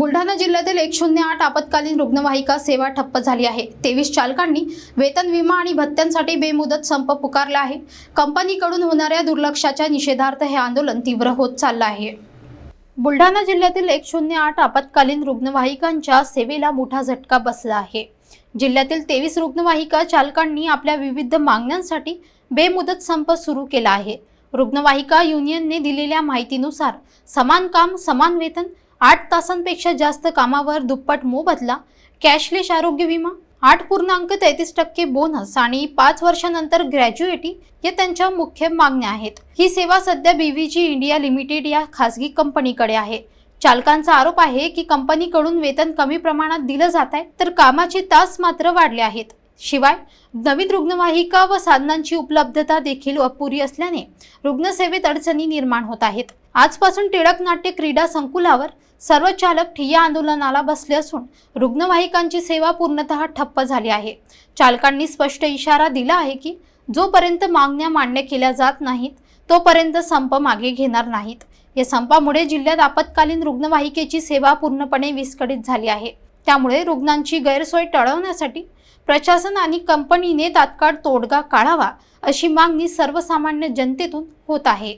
बुलढाणा जिल्ह्यातील एक शून्य आठ आपत्कालीन रुग्णवाहिका सेवा ठप्प झाली आहे. तेवीस चालकांनी वेतन विमा आणि भत्त्यांसाठी बेमुदत संप पुकारला आहे. कंपनीकडून होणाऱ्या दुर्लक्षाच्या निषेधार्थ हे आंदोलन तीव्र होत चाललं आहे. बुलढाणा जिल्ह्यातील एक शून्य आठ आपत्कालीन रुग्णवाहिकांच्या सेवेला मोठा झटका बसला आहे. जिल्ह्यातील तेवीस रुग्णवाहिका चालकांनी आपल्या विविध मागण्यांसाठी बेमुदत संप सुरू केला आहे. रुग्णवाहिका युनियनने दिलेल्या माहितीनुसार समान काम समान वेतन आठ तासांपेक्षा जास्त कामावर दुप्पट मोबदला कॅशलेस आरोग्य विमा आठ पूर्णांक तेहतीस टक्के बोनस आणि पाच वर्षानंतर ग्रॅज्युएटी या त्यांच्या मुख्य मागण्या आहेत. ही सेवा सध्या बीव्हीजी इंडिया लिमिटेड या खासगी कंपनीकडे आहे. चालकांचा आरोप आहे की कंपनीकडून वेतन कमी प्रमाणात दिलं जात आहे तर कामाचे तास मात्र वाढले आहेत. शिवाय नवीन रुग्णवाहिका व साधनांची उपलब्धता देखील अपुरी असल्याने रुग्णसेवेत अडचणी निर्माण होत आहेत. आजपासून टिळक नाट्य क्रीडा संकुलावर सर्व चालक ठिय्या आंदोलनाला बसले असून रुग्णवाहिकांची सेवा पूर्णतः ठप्प झाली आहे. चालकांनी स्पष्ट इशारा दिला आहे की जोपर्यंत मागण्या मान्य केल्या जात नाहीत तोपर्यंत संप मागे घेणार नाहीत. या संपामुळे जिल्ह्यात आपत्कालीन रुग्णवाहिकेची सेवा पूर्णपणे विस्कळीत झाली आहे. त्यामुळे रुग्णांची गैरसोय टळवण्यासाठी प्रशासन आणि कंपनीने तात्काळ तोडगा काढावा अशी मागणी सर्वसामान्य जनतेतून होत आहे.